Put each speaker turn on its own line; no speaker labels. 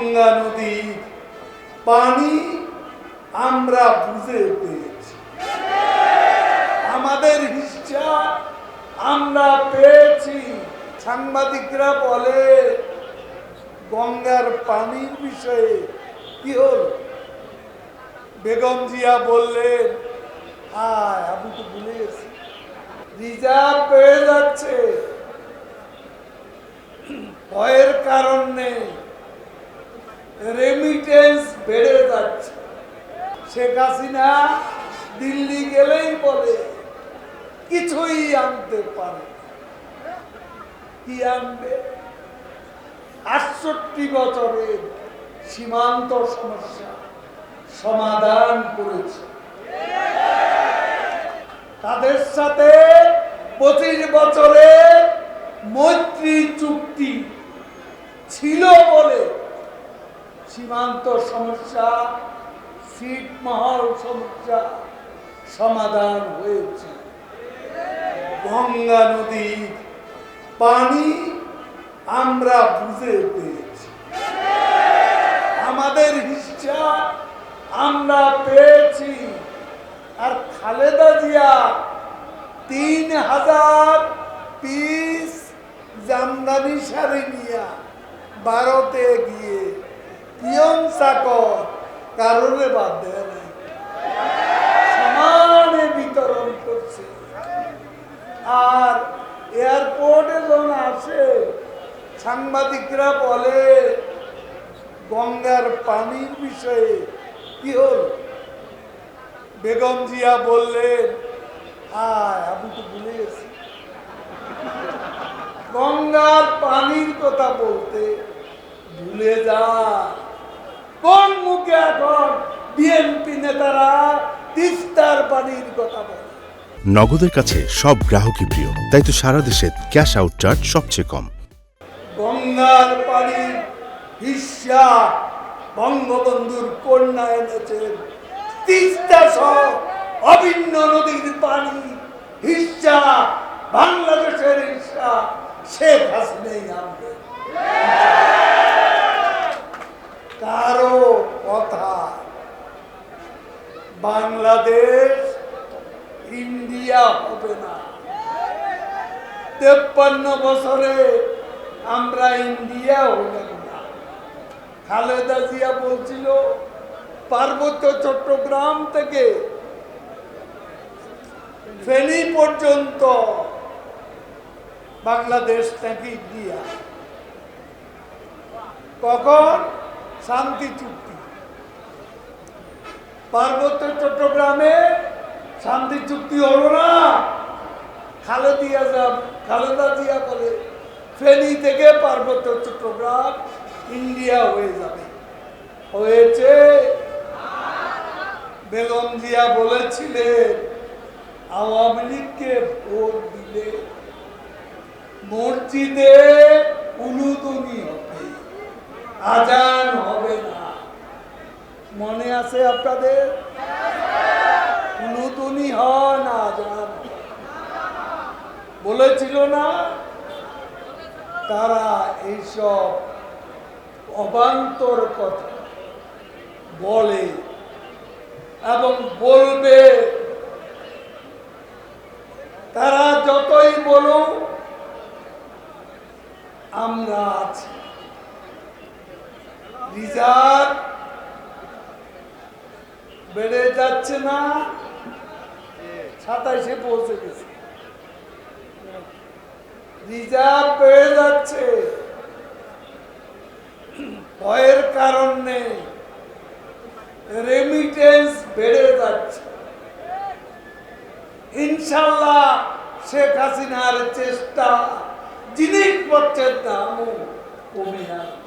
গঙ্গা নদীর পানি আমরা বুঝে পেয়েছি। আমাদের হিসাব আমরা পেয়েছি। সাংবাদিকরা বলে, গঙ্গার পানির বিষয়ে কি হল? বেগম জিয়া বললেন হায় আমি তো ভুলে গেছি। রিজার্ভ পেয়ে যাচ্ছে। ভয়ের কারণ নেই। রেমিটেন্স বেড়ে যাচ্ছে। শেখ হাসিনা দিল্লি গেলেই বলে, কিছুই আনতে পারে। কি আনবে? আটষট্টি বছরের সীমান্ত সমস্যা সমাধান করেছে। তাদের সাথে পঁচিশ বছরের মৈত্রী চুক্তি ছিল বলে সীমান্ত সমস্যা ছিটমহল সমস্যা সমাধান হয়েছে। গঙ্গা নদীর পানি আমরা বুঝে পেয়েছি। আমাদের হিসাব আমরা পেয়েছি। আর খালেদা জিয়া তিন হাজার পিস জামদানি শাড়ি নিয়া ভারতে গিয়ে পিয়ন চাকর কারণে বাদ দেয় নাই সমানে বিতরণ করছে। আর এয়ারপোর্টে যখন আসে, সাংবাদিকরা বলে, গঙ্গার পানির বিষয়ে কি হল? বেগম জিয়া বললেন হায় আমি তো ভুলে গেছি। গঙ্গার পানির কথা বলতে ভুলে যা। কোন মুখে এখন বিএনপি নেতারা তিস্তার পানির কথা বলে?
নগদের কাছে সব গ্রাহকই প্রিয় তাই তো সারা দেশে ক্যাশ আউট চার্জ সবচেয়ে কম।
গঙ্গার পানির হিস্যা বঙ্গবন্ধুর কন্যা এনেছেন। তিস্তা সহ অভিন্ন নদীর পানি হিস্যা বাংলাদেশের হিস্যা শেখ হাসিনাই আনবে। কারও কথা। বাংলাদেশ, ইন্ডিয়া হবে না। তেপ্পান্ন বছরে আমরা ইন্ডিয়া হইলাম না। খালেদা জিয়া বলছিল, পার্বত্য চট্টগ্রাম থেকে ফেনী পর্যন্ত বাংলাদেশ নাকি ইন্ডিয়া? কখন? শান্তি চুক্তি। পার্বত্য চট্টগ্রামে শান্তি চুক্তি হলো না। খালেদিয়া যা, খালেদা জিয়া বলে, ফেনী থেকে পার্বত্য চট্টগ্রাম ইন্ডিয়া হয়ে যাবে। হয়েছে। বেগম জিয়া বলেছিলেন, আওয়ামী লীগকে ভোট দিলে মসজিদে উলুদনি হবে। আজান হবে না। মনে আছে আপনাদের? উলুদনি হয় আজান। বলেছিল না? তারা এইসব অবান্তর কথা বলে এবং বলবে, তারা যতই বলুক, আমরা আছি। রিজার্ভ বেড়ে যাচ্ছে না। সাতাইশে পৌঁছে গেছে। রিজার্ভ পেয়ে যাচ্ছে। ভয়ের কারণ নেই। রেমিটেন্স বেড়ে যাচ্ছে। ইনশাল্লাহ শেখ হাসিনার চেষ্টা, জিনিসপত্রের দামও কমে আসবে